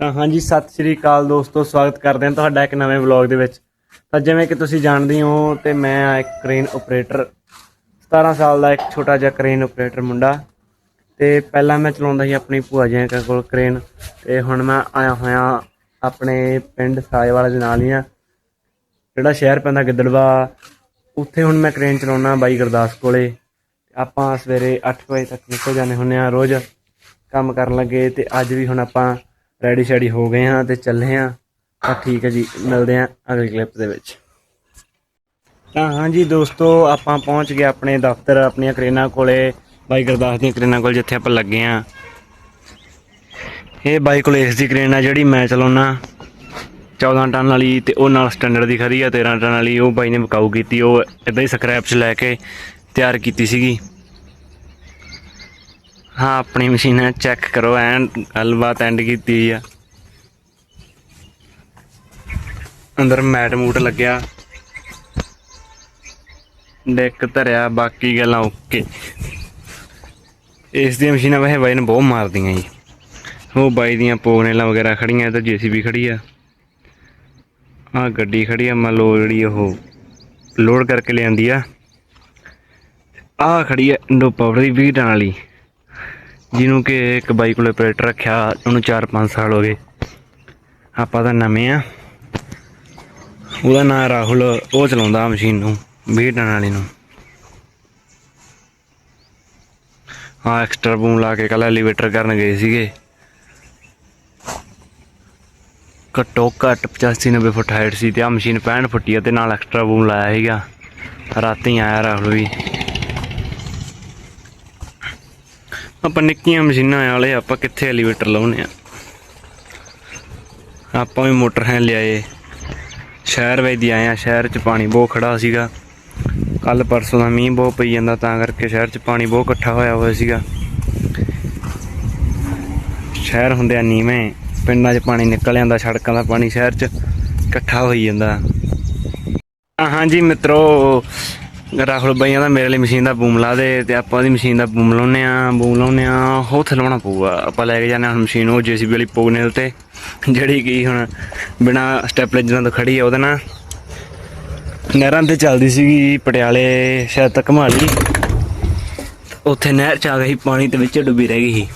ਤਾਂ ਹਾਂਜੀ, ਸਤਿ ਸ਼੍ਰੀ ਅਕਾਲ ਦੋਸਤੋ, ਸਵਾਗਤ ਕਰਦੇ ਹਾਂ ਤੁਹਾਡਾ ਇੱਕ ਨਵੇਂ ਵਲੌਗ ਦੇ ਵਿੱਚ। ਤਾਂ ਜਿਵੇਂ ਕਿ ਤੁਸੀਂ ਜਾਣਦੇ ਹੋ ਤੇ ਮੈਂ ਇੱਕ ਕ੍ਰੇਨ ਆਪਰੇਟਰ 17 ਸਾਲ ਦਾ ਇੱਕ ਛੋਟਾ ਜਿਹਾ ਕ੍ਰੇਨ ਆਪਰੇਟਰ ਮੁੰਡਾ। ਤੇ ਪਹਿਲਾਂ ਮੈਂ ਚਲਾਉਂਦਾ ਸੀ ਆਪਣੀ ਭੂਆ ਜੀ ਕੋਲ ਕ੍ਰੇਨ ਤੇ ਹੁਣ ਮੈਂ ਆਇਆ ਹੋਇਆ ਆਪਣੇ ਪਿੰਡ ਸਾਏਵਾਲਾ ਦੇ ਨਾਲ ਹੀ ਆ, ਜਿਹੜਾ ਸ਼ਹਿਰ ਪੈਂਦਾ ਗਿੱਦੜਵਾ। ਉੱਥੇ ਹੁਣ ਮੈਂ ਕ੍ਰੇਨ ਚਲਾਉਣਾ ਬਾਈ ਗੁਰਦਾਸ ਕੋਲੇ। ਆਪਾਂ ਸਵੇਰੇ 8 ਵਜੇ ਤੱਕ ਨਿਕਲ ਜਾਂਦੇ ਹੁੰਦੇ ਆ ਰੋਜ਼। ਕੰਮ ਕਰਨ ਲੱਗੇ ਤੇ ਅੱਜ ਵੀ ਹੁਣ ਆਪਾਂ ਰੈਡੀ ਸ਼ੈਡੀ ਹੋ ਗਏ ਹਾਂ ਤੇ ਚੱਲੇ ਹਾਂ। ਤਾਂ ਠੀਕ ਹੈ ਜੀ, ਮਿਲਦੇ ਹਾਂ ਅਗਲੀ ਕਲਿੱਪ ਦੇ ਵਿੱਚ। ਤਾਂ ਹਾਂਜੀ ਦੋਸਤੋ, ਆਪਾਂ ਪਹੁੰਚ ਗਏ ਆਪਣੇ ਦਫ਼ਤਰ, ਆਪਣੀਆਂ ਕਰੇਨਾਂ ਕੋਲੇ। ਬਾਈ ਗੁਰਦਾਸ ਦੀਆਂ ਕਰੇਨਾਂ ਕੋਲ ਜਿੱਥੇ ਆਪਾਂ ਲੱਗੇ ਹਾਂ। ਇਹ ਬਾਈ ਕੋਲ ਇਸ ਦੀ ਕਰੇਨਾ ਜਿਹੜੀ ਮੈਂ ਚਲਾਉਣਾ 14 ਟਨ ਵਾਲੀ ਤੇ ਉਹ ਨਾਲ ਸਟੈਂਡਰਡ ਦੀ ਖਰੀ ਆ 13 ਟਨ ਵਾਲੀ। ਉਹ ਬਾਈ ਨੇ ਬਕਾਊ ਕੀਤੀ, ਉਹ ਇਦਾਂ ਹੀ ਸਕ੍ਰੈਪ 'ਚ ਲੈ ਕੇ ਤਿਆਰ ਕੀਤੀ ਸੀਗੀ। ਹਾਂ, ਆਪਣੀ ਮਸ਼ੀਨ ਹੈ ਚੈੱਕ ਕਰੋ, ਐਨ ਗੱਲਬਾਤ ਐਂਡ ਕੀਤੀ ਆ। ਅੰਦਰ ਮੈਟ ਮੂਟ ਲੱਗਿਆ। ਡੈਕ ਧਰਿਆ, ਬਾਕੀ ਗੱਲਾਂ ਓਕੇ ਇਸ ਦੀਆਂ ਮਸ਼ੀਨਾਂ ਵੈਸੇ ਬਾਈ ਨੇ ਬਹੁਤ ਮਾਰਦੀਆਂ ਜੀ। ਉਹ ਬਾਈ ਦੀਆਂ ਪੋਨੇਲਾਂ ਵਗੈਰਾ ਖੜੀਆਂ ਤੇ ਜੀਸੀਬੀ ਖੜੀ ਆ। ਆ ਗੱਡੀ ਖੜੀ ਆ, ਮੰਨ ਲਓ ਜਿਹੜੀ ਉਹ ਲੋਡ ਕਰਕੇ ਲਿਆਂਦੀ ਆ। ਆ ਖੜੀ ਆ ਇੰਡੋ ਪਾਵਰ ਦੀ 20 ਟਨ ਵਾਲੀ। ਜਿਹਨੂੰ ਕਿ ਇੱਕ ਬਾਈ ਕੋਲ ਆਪਰੇਟਰ ਰੱਖਿਆ, ਉਹਨੂੰ 4-5 ਸਾਲ ਹੋ ਗਏ। ਆਪਾਂ ਤਾਂ ਨਵੇਂ ਆ। ਉਹਦਾ ਨਾਮ ਰਾਹੁਲ, ਉਹ ਚਲਾਉਂਦਾ ਮਸ਼ੀਨ ਨੂੰ 20 ਟਨ ਵਾਲੀ ਨੂੰ। ਹਾਂ ਐਕਸਟਰਾ ਬੂਮ ਲਾ ਕੇ ਕੱਲ ਐਲੀਵੇਟਰ ਕਰਨ ਗਏ ਸੀਗੇ। ਘੱਟੋ ਘੱਟ 85 90 ਫੁੱਟ ਹਾਈਟ ਸੀ ਤੇ ਆ ਮਸ਼ੀਨ 65 ਫੁੱਟੀ ਆ ਤੇ ਨਾਲ ਐਕਸਟਰਾ ਬੂਮ ਲਾਇਆ ਸੀਗਾ। ਰਾਤੀ ਆਇਆ ਰਾਹੁਲ ਵੀ। ਆਪਾਂ ਨਿੱਕੀਆਂ ਮਸ਼ੀਨਾਂ ਵਾਲੇ, ਆਪਾਂ ਕਿੱਥੇ ਐਲੀਵੇਟਰ ਲਾਉਨੇ ਆ? ਆਪਾਂ ਵੀ ਮੋਟਰ ਹੈ ਲਿਆਏ। ਸ਼ਹਿਰ ਵਿੱਚ ਦੀ ਆਏ ਆ, ਸ਼ਹਿਰ 'ਚ ਪਾਣੀ ਬਹੁਤ ਖੜਾ ਸੀਗਾ। ਕੱਲ ਪਰਸੋਂ ਦਾ ਮੀਂਹ ਬਹੁਤ ਪਈ ਜਾਂਦਾ, ਤਾਂ ਕਰਕੇ ਸ਼ਹਿਰ 'ਚ ਪਾਣੀ ਬਹੁਤ ਇਕੱਠਾ ਹੋਇਆ ਹੋਇਆ ਸੀਗਾ। ਸ਼ਹਿਰ ਹੁੰਦੇ ਆ ਨੀਵੇਂ, ਪਿੰਡਾਂ 'ਚ ਪਾਣੀ ਨਿਕਲ ਜਾਂਦਾ, ਸੜਕਾਂ ਦਾ ਪਾਣੀ ਸ਼ਹਿਰ 'ਚ ਇਕੱਠਾ ਹੋਈ ਜਾਂਦਾ। ਹਾਂਜੀ ਮਿੱਤਰੋ ਰਾਹੁਲ ਬਾਈਆਂ ਦਾ ਮੇਰੇ ਲਈ ਮਸ਼ੀਨ ਦਾ ਬੂਮ ਲਾ ਦੇ ਤੇ ਆਪਾਂ ਉਹਦੀ ਮਸ਼ੀਨ ਦਾ ਬੂਮ ਲਾਉਨੇ ਆ ਬੂਮ ਲਾਉਨੇ ਆ ਉਹ ਲਾਉਣਾ ਪਊਗਾ। ਆਪਾਂ ਲੈ ਕੇ ਜਾਂਦੇ ਹਾਂ ਹੁਣ ਮਸ਼ੀਨ, ਉਹ ਜੀਸੀਬੀ ਵਾਲੀ ਪੋਗਨੇਲ ਤੇ। ਜਿਹੜੀ ਕੀ ਹੁਣ ਬਿਨਾ ਸਟੈਪਲੇਜਰਾਂ ਤੋਂ ਖੜੀ ਆ ਉਹਦੇ ਨਾਲ। ਨਹਿਰਾਂ ਤੇ ਚੱਲਦੀ ਸੀਗੀ ਪਟਿਆਲੇ ਸ਼ਹਿਰ ਤੱਕ ਘਮਾਲੀ ਉੱਥੇ ਨਹਿਰ ਚ ਆ ਗਈ, ਪਾਣੀ ਤੇ ਵਿੱਚ ਡੁੱਬੀ ਰਹਿ ਗਈ ਸੀ।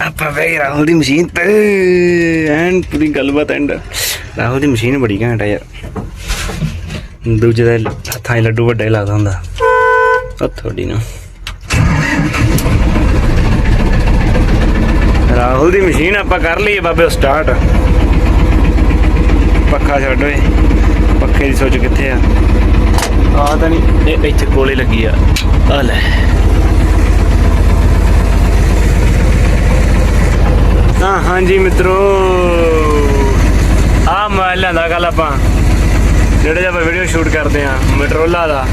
ਆਪਾਂ ਬਹਿ ਗਏ ਰਾਹੁਲ ਦੀ ਮਸ਼ੀਨ ਤੇ। ਐਨ ਪੂਰੀ ਗੱਲਬਾਤ ਐਂਡ। ਰਾਹੁਲ ਦੀ ਮਸ਼ੀਨ ਬੜੀ ਘੈਂਟ ਆ ਯਾਰ। ਦੂਜੇ ਦੇ ਹੱਥਾਂ 'ਚ ਲੱਡੂ ਵੱਡੇ ਲੱਗਦਾ ਹੁੰਦਾ। ਉਹ ਥੋੜੀ ਨਾ। ਰਾਹੁਲ ਦੀ ਮਸ਼ੀਨ ਆਪਾਂ ਕਰ ਲਈ ਬਾਬੇ ਸਟਾਰਟ ਪੱਖਾ ਛੱਡ ਓਏ। ਪੱਖੇ ਦੀ ਸੋਚ ਕਿੱਥੇ ਆ? ਆ ਤਾਂ ਨਹੀਂ ਇਹ ਇੱਥੇ ਕੋਲੇ ਲੱਗੀ ਆ। ਆ ਲੈ। ਹਾਂ ਹਾਂਜੀ ਮਿੱਤਰੋ। ਆ ਮੋਬਾਈਲ ਲਿਆਂਦਾ ਕੱਲ ਆਪਾਂ। ਜਿਹੜੇ ਜਿਹਾ ਆਪਾਂ ਵੀਡੀਓ ਸ਼ੂਟ ਕਰਦੇ ਆ ਮਟਰੋਲਾ ਦਾ।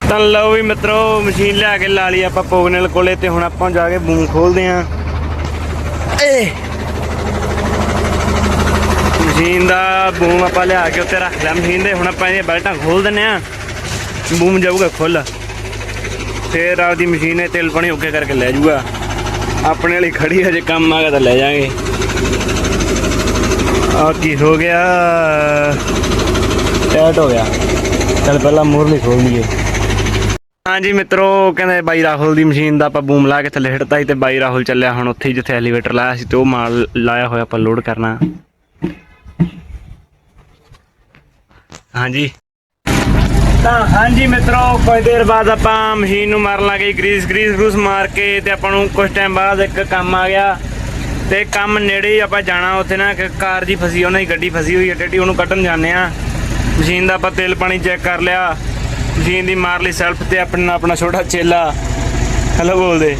ਤਾਂ ਲਓ ਵੀ ਮਿੱਤਰੋ ਮਸ਼ੀਨ ਲਿਆ ਕੇ ਲਾ ਲਈ ਆਪਾਂ ਪੋਗਨਲ ਕੋਲੇ ਤੇ ਹੁਣ ਆਪਾਂ ਜਾ ਕੇ ਬੂਮ ਖੋਲਦੇ ਆ ਏ। ਮਸ਼ੀਨ ਦਾ ਬੂਮ ਆਪਾਂ ਲਿਆ ਕੇ ਉੱਤੇ ਰੱਖ ਲਿਆ। ਮਸ਼ੀਨ ਦੇ ਹੁਣ ਆਪਾਂ ਇਹ ਬੈਲਟਾਂ ਖੋਲ ਦਿੰਨੇ ਆ ਬੂਮ ਜਾਊਗਾ ਖੁੱਲ ਫੇਰ ਆਪਦੀ ਮਸ਼ੀਨ ਨੇ ਤੇਲ ਪਾਣੀ ਓਕੇ ਕਰਕੇ ਲੈ ਜਾਊਗਾ। ਆਪਣੇ ਵਾਲੀ ਖੜੀ ਹਜੇ ਕੰਮ ਆ ਤਾਂ ਲੈ ਜਾਾਂਗੇ। ਆ ਕੀ ਹੋ ਗਿਆ? ਟੈਟ ਹੋ ਗਿਆ। ਚਲ ਪਹਿਲਾਂ ਮੂਰਲੀ ਖੋਲ ਲਈਏ। ਹਾਂਜੀ ਮਿੱਤਰੋ, ਕਹਿੰਦੇ ਬਾਈ ਰਾਹੁਲ ਦੀ ਮਸ਼ੀਨ ਦਾ ਆਪਾਂ ਬੂਮ ਲਾ ਕੇ ਥੱਲੇ ਹਿੱਟਤਾ ਸੀ ਤੇ ਬਾਈ ਰਾਹੁਲ ਚੱਲਿਆ ਹੁਣ ਉੱਥੇ ਜਿੱਥੇ ਐਲੀਵੇਟਰ ਲਾਇਆ ਸੀ ਤੇ ਉਹ ਮਾਲ ਲਾਇਆ ਹੋਇਆ ਆਪਾਂ ਲੋਡ ਕਰਨਾ। ਹਾਂਜੀ। ਤਾਂ ਹਾਂਜੀ ਮਿੱਤਰੋ, ਕੁਝ ਦੇਰ ਬਾਅਦ ਆਪਾਂ ਮਸ਼ੀਨ ਨੂੰ ਮਾਰਨ ਲੱਗੇ ਗਰੀਸ ਗਰੀਸ, ਗਰੂਸ ਮਾਰ ਕੇ ਤੇ ਆਪਾਂ ਨੂੰ ਕੁਝ ਟਾਈਮ ਬਾਅਦ ਇੱਕ ਕੰਮ ਆ ਗਿਆ। ਤੇ ਕੰਮ ਨੇੜੇ ਹੀ ਆਪਾਂ ਜਾਣਾ ਉੱਥੇ ਨਾ ਇੱਕ ਕਾਰ ਜੀ ਫਸੀ, ਉਹਨਾਂ ਦੀ ਗੱਡੀ ਫਸੀ ਹੋਈ ਹੈ ਟੱਟੀ ਉਹਨੂੰ ਕੱਢਣ ਜਾਂਦੇ ਆ। ਮਸ਼ੀਨ ਦਾ ਆਪਾਂ ਤੇਲ ਪਾਣੀ ਚੈੱਕ ਕਰ ਲਿਆ। ਮਸ਼ੀਨ ਦੀ ਮਾਰ ਲਈ ਸੈਲਫ ਤੇ ਆਪਣਾ ਆਪਣਾ ਛੋਟਾ ਚੇਲਾ। ਹੈਲੋ ਬੋਲਦੇ।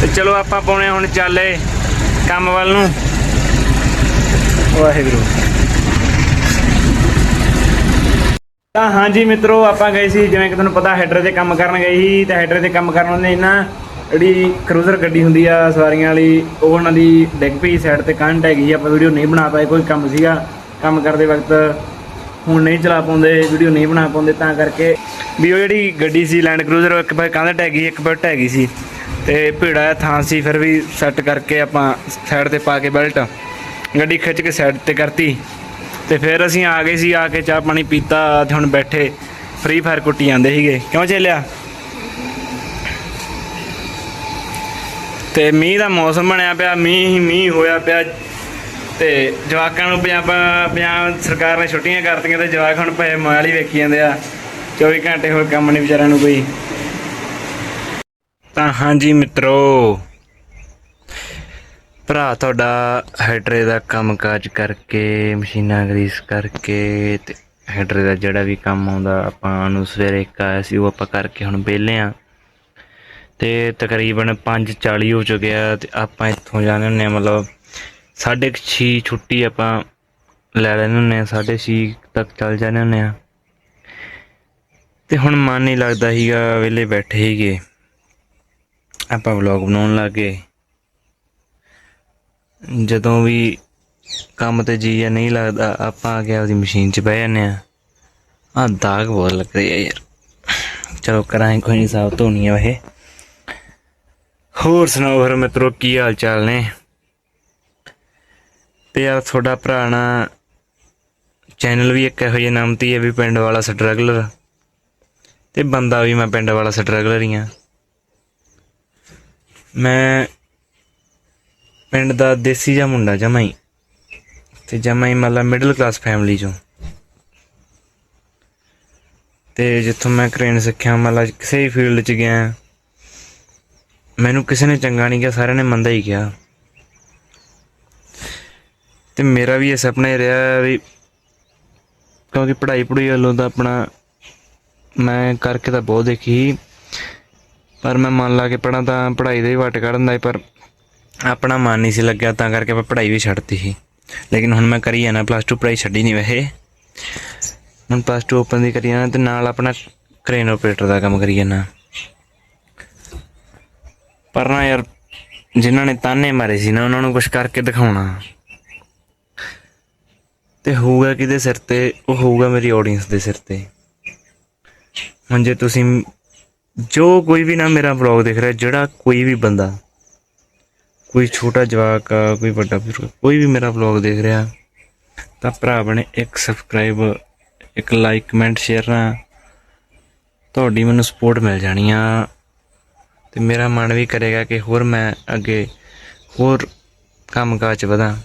ਤੇ ਚਲੋ ਆਪਾਂ ਪਾਉਣੇ ਹੁਣ ਚੱਲੇ ਕੰਮ ਵੱਲ ਨੂੰ। ਵਾਹਿਗੁਰੂ। ਤਾਂ ਹਾਂਜੀ ਮਿੱਤਰੋ, ਆਪਾਂ ਗਏ ਸੀ, ਜਿਵੇਂ ਕਿ ਤੁਹਾਨੂੰ ਪਤਾ ਹੈਡਰ ਤੇ ਕੰਮ ਕਰਨ ਗਏ ਸੀ, ਤਾਂ ਹੈਡਰ ਤੇ ਕੰਮ ਕਰਨ ਦੇ ਨਾ ਜਿਹੜੀ ਕਰੂਜ਼ਰ ਗੱਡੀ ਹੁੰਦੀ ਆ, ਸਵਾਰੀਆਂ ਵਾਲੀ, ਉਹ ਉਹਨਾਂ ਦੀ ਡਿੱਗ ਪਈ ਸਾਈਡ ਤੇ ਕੰਟ ਹੈਗੀ ਆਪਾਂ ਵੀਡੀਓ ਨਹੀਂ ਬਣਾ ਪਾਏ, ਕੋਈ ਕੰਮ ਸੀਗਾ, ਕੰਮ ਕਰਦੇ ਵਕਤ ਹੁਣ ਨਹੀਂ ਚਲਾ ਪਾਉਂਦੇ ਵੀਡੀਓ ਨਹੀਂ ਬਣਾ ਪਾਉਂਦੇ, ਤਾਂ ਕਰਕੇ ਵੀ ਉਹ ਜਿਹੜੀ ਗੱਡੀ ਸੀ ਲੈਂਡ ਕਰੂਜ਼ਰ ਇੱਕ ਪਾਸੇ ਕੰਧ ਟਹਿ ਇੱਕ ਪਾਸੇ ਟਹਿ ਗਈ ਸੀ। ਤੇ ਭੀੜਾ ਜਿਹਾ ਥਾਂ ਸੀ, ਫਿਰ ਵੀ ਸੈੱਟ ਕਰਕੇ ਆਪਾਂ ਸਾਈਡ ਤੇ ਪਾ ਕੇ ਬੈਲਟ ਗੱਡੀ ਖਿੱਚ ਕੇ ਸਾਈਡ ਤੇ ਕਰਤੀ। ਤੇ ਫਿਰ ਅਸੀਂ ਆ ਗਏ ਸੀ, ਆ ਕੇ ਚਾਹ ਪਾਣੀ ਪੀਤਾ ਤੇ ਹੁਣ ਬੈਠੇ ਫ੍ਰੀ ਫਾਇਰ ਕੁੱਟੀ ਜਾਂਦੇ ਸੀਗੇ। ਕਿਉਂ ਚੱਲਿਆ ਤੇ ਮੀਂਹ ਦਾ ਮੌਸਮ ਬਣਿਆ ਪਿਆ, ਮੀਂਹ ਹੀ ਮੀਂਹ ਹੋਇਆ ਪਿਆ। ਤੇ ਜਵਾਕਾਂ ਨੂੰ ਪੰਜਾਬ ਪੰਜਾਬ ਸਰਕਾਰ ਨੇ ਛੁੱਟੀਆਂ ਕਰਤੀਆਂ ਤੇ ਜਵਾਕ ਹੁਣ ਪਏ ਮੋਬਾਈਲ ਹੀ ਵੇਖੀ ਜਾਂਦੇ ਆ। 24 ਘੰਟੇ ਹੋਏ ਕੰਮ ਨਹੀਂ ਵਿਚਾਰਿਆਂ ਨੂੰ ਕੋਈ। ਤਾਂ ਹਾਂਜੀ ਮਿੱਤਰੋ ਭਰਾ ਤੁਹਾਡਾ ਹੈਡਰੇ ਦਾ ਕੰਮਕਾਜ ਕਰਕੇ, ਮਸ਼ੀਨਾਂ ਗਰੀਸ ਕਰਕੇ ਤੇ ਹੈਡਰੇ ਦਾ ਜਿਹੜਾ ਵੀ ਕੰਮ ਆਉਂਦਾ, ਆਪਾਂ ਨੂੰ ਸਵੇਰੇ ਇੱਕ ਆਇਆ ਸੀ, ਉਹ ਆਪਾਂ ਕਰਕੇ ਹੁਣ ਵਿਹਲੇ ਆ। ਤੇ ਤਕਰੀਬਨ 5:40 ਹੋ ਚੁੱਕਿਆ ਤੇ ਆਪਾਂ ਇੱਥੋਂ ਜਾਣੇ ਹੁੰਨੇ ਆ, ਮਤਲਬ ਸਾਢੇ ਕੁ ਛੇ ਛੁੱਟੀ ਆਪਾਂ ਲੈ ਲੈਣੇ ਹੁੰਨੇ ਆ, ਸਾਢੇ ਛੇ ਤੱਕ ਚੱਲ ਜਾਂਦੇ ਹੁੰਨੇ ਆ। ਤੇ ਹੁਣ ਮਨ ਨਹੀਂ ਲੱਗਦਾ ਸੀਗਾ ਵਿਹਲੇ ਬੈਠੇ ਸੀਗੇ। ਆਪਾਂ ਵਲੌਗ ਬਣਾਉਣ ਲੱਗੇ ਜਦੋਂ ਵੀ ਕੰਮ ਤੇ ਜੀ ਜਾਂ ਨਹੀਂ ਲੱਗਦਾ, ਆਪਾਂ ਆ ਕੇ ਆਪਦੀ ਮਸ਼ੀਨ 'ਚ ਬਹਿ ਜਾਂਦੇ ਆ ਆ ਦਾਗ ਬਹੁਤ ਲੱਗ ਰਹੀ ਯਾਰ। ਚਲੋ ਕਰਾਂਗੇ ਕੋਈ ਨਹੀਂ ਸਾਫ਼ ਧੋਣੀ ਆ ਇਹ ਹੋਰ ਸੁਣਾਓ ਫਿਰ ਮਿੱਤਰੋ, ਕੀ ਹਾਲ ਚਾਲ ਨੇ? ਤੇ ਯਾਰ ਤੁਹਾਡਾ ਭਰਾ ਨਾ ਚੈਨਲ ਵੀ ਇੱਕ ਇਹੋ ਜਿਹਾ ਨਾਮ ਤੇ ਹੈ ਵੀ ਪਿੰਡ ਵਾਲਾ ਸਟਰਗਲਰ। ਤੇ ਬੰਦਾ ਵੀ ਮੈਂ ਪਿੰਡ ਵਾਲਾ ਸਟਰਗਲਰ ਹੀ ਆ। ਮੈਂ ਪਿੰਡ ਦਾ ਦੇਸੀ ਜਿਹਾ ਮੁੰਡਾ ਜਮਾਂ ਹੀ ਤੇ ਜਮਾਂ ਹੀ ਮਤਲਬ ਮਿਡਲ ਕਲਾਸ ਫੈਮਿਲੀ ਚੋਂ। ਤੇ ਜਿੱਥੋਂ ਮੈਂ ਕਰੇਨ ਸਿੱਖਿਆ, ਮਤਲਬ ਕਿਸੇ ਵੀ ਫੀਲਡ 'ਚ ਗਿਆ, ਮੈਨੂੰ ਕਿਸੇ ਨੇ ਚੰਗਾ ਨਹੀਂ ਕਿਹਾ, ਸਾਰਿਆਂ ਨੇ ਮੰਦਾ ਹੀ ਕਿਹਾ। ਤੇ ਮੇਰਾ ਵੀ ਇਹ ਸੁਪਨਾ ਹੀ ਰਿਹਾ ਵੀ ਕਿਉਂਕਿ ਪੜ੍ਹਾਈ ਪੜ੍ਹਾਈ ਵੱਲੋਂ ਤਾਂ ਆਪਣਾ ਮੈਂ ਕਰਕੇ ਤਾਂ ਬਹੁਤ ਦੇਖੀ ਪਰ ਮੈਂ ਮਨ ਲਾ ਕੇ ਪੜਾਂ ਤਾਂ ਪੜ੍ਹਾਈ ਦਾ ਵੀ ਵੱਟ ਕੱਢਦਾ ਸੀ, ਪਰ ਆਪਣਾ ਮਨ ਨਹੀਂ ਸੀ ਲੱਗਿਆ, ਤਾਂ ਕਰਕੇ ਮੈਂ ਪੜ੍ਹਾਈ ਵੀ ਛੱਡਤੀ ਸੀ। ਲੇਕਿਨ ਹੁਣ ਮੈਂ ਕਰੀ ਜਾਣਾ ਪਲੱਸ 2 ਪੜ੍ਹਾਈ ਛੱਡੀ ਨਹੀਂ ਵੈਸੇ। ਹੁਣ ਪਲੱਸ 2 ਓਪਨ ਦੀ ਕਰੀ ਜਾਣਾ ਤੇ ਨਾਲ ਆਪਣਾ ਕ੍ਰੇਨ ਆਪਰੇਟਰ ਦਾ ਕੰਮ ਕਰੀ ਜਾਣਾ ਪਰ ਨਾ ਯਾਰ, ਜਿਨ੍ਹਾਂ ਨੇ ਤਾਨੇ ਮਾਰੇ ਸੀ ਨਾ, ਉਹਨਾਂ ਨੂੰ ਕੁਝ ਕਰਕੇ ਦਿਖਾਉਣਾ। ਤੇ ਹੋਊਗਾ ਕਿਹਦੇ ਸਿਰ ਤੇ? ਉਹ ਹੋਊਗਾ ਮੇਰੀ ਆਡੀਅנס ਦੇ ਸਿਰ ਤੇ। ਹੁਣ ਜੇ ਤੁਸੀਂ ਜੋ ਕੋਈ ਵੀ ਨਾ ਮੇਰਾ ਵਲੌਗ ਦੇਖ ਰਿਹਾ, ਜਿਹੜਾ ਕੋਈ ਵੀ ਬੰਦਾ ਕੋਈ ਛੋਟਾ ਜਵਾਕ ਆ, ਕੋਈ ਵੱਡਾ ਬਜ਼ੁਰਗ, ਕੋਈ ਵੀ ਮੇਰਾ ਵਲੌਗ ਦੇਖ ਰਿਹਾ, ਤਾਂ ਭਰਾ ਬਣੇ ਇੱਕ ਸਬਸਕ੍ਰਾਈਬ ਇੱਕ ਲਾਈਕ ਕਮੈਂਟ ਸ਼ੇਅਰ ਨਾ। ਤੁਹਾਡੀ ਮੈਨੂੰ ਸਪੋਰਟ ਮਿਲ ਜਾਣੀ ਆ। ਤੇ ਮੇਰਾ ਮਨ ਵੀ ਕਰੇਗਾ ਕਿ ਹੋਰ ਮੈਂ ਅੱਗੇ ਹੋਰ ਕੰਮਕਾਜ 'ਚ ਵਧਾਂ।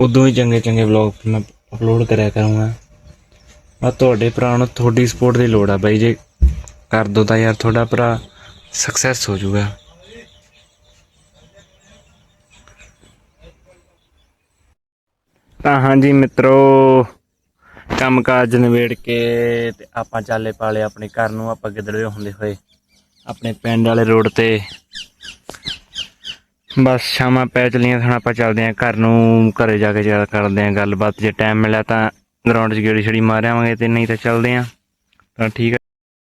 ਉਦੋਂ ਹੀ ਚੰਗੇ ਚੰਗੇ ਵਲੌਗ ਮੈਂ ਅਪਲੋਡ ਕਰਿਆ ਕਰੂੰਗਾ। ਆ ਤੁਹਾਡੇ ਭਰਾ ਨੂੰ ਤੁਹਾਡੀ ਸਪੋਰਟ ਦੀ ਲੋੜ ਆ ਬਾਈ, ਜੇ ਕਰ ਦੋ ਤਾਂ ਯਾਰ ਤੁਹਾਡਾ ਭਰਾ ਸਕਸੈਸ ਹੋ ਜਾਊਗਾ। ਤਾਂ ਹਾਂਜੀ ਮਿੱਤਰੋ, ਕੰਮਕਾਜ ਨਿਬੇੜ ਕੇ ਤੇ ਆਪਾਂ ਚਾਲੇ ਪਾਲੇ ਆਪਣੇ ਘਰ ਨੂੰ, ਆਪਾਂ ਗਿੱਦੜਵੇ ਹੁੰਦੇ ਹੋਏ? ਆਪਣੇ ਪਿੰਡ ਵਾਲੇ ਰੋਡ ਤੇ। ਬਸ ਸ਼ਾਮਾਂ ਪੈ ਚਲੀਆਂ ਹੁਣ ਆਪਾਂ ਚੱਲਦੇ ਆਂ ਘਰ ਨੂੰ, ਘਰੇ ਜਾ ਕੇ ਚੱਲ ਕਰਦੇ ਆਂ ਗੱਲਬਾਤ, ਜੇ ਟਾਈਮ ਮਿਲਿਆ ਤਾਂ ਗਰਾਊਂਡ 'ਚ ਗੇੜੀ ਛੜੀ ਮਾਰਿਆਵਾਂਗੇ ਤੇ ਨਹੀਂ ਤਾਂ ਚੱਲਦੇ ਆਂ ਤਾਂ ਠੀਕ ਹੈ